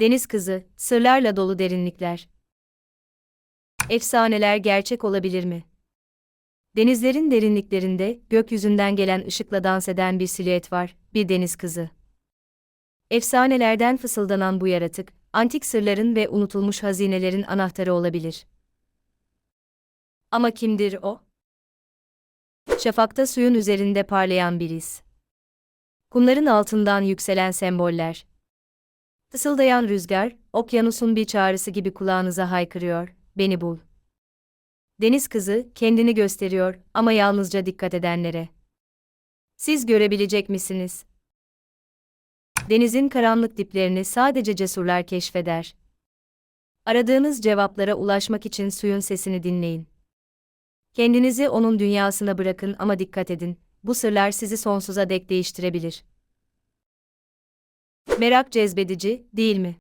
Deniz kızı, sırlarla dolu derinlikler. Efsaneler gerçek olabilir mi? Denizlerin derinliklerinde, gökyüzünden gelen ışıkla dans eden bir silüet var, bir deniz kızı. Efsanelerden fısıldanan bu yaratık, antik sırların ve unutulmuş hazinelerin anahtarı olabilir. Ama kimdir o? Şafakta suyun üzerinde parlayan bir iz. Kumların altından yükselen semboller. Fısıldayan rüzgar, okyanusun bir çağrısı gibi kulağınıza haykırıyor, beni bul. Deniz kızı, kendini gösteriyor ama yalnızca dikkat edenlere. Siz görebilecek misiniz? Denizin karanlık diplerini sadece cesurlar keşfeder. Aradığınız cevaplara ulaşmak için suyun sesini dinleyin. Kendinizi onun dünyasına bırakın ama dikkat edin, bu sırlar sizi sonsuza dek değiştirebilir. Merak cezbedici, değil mi?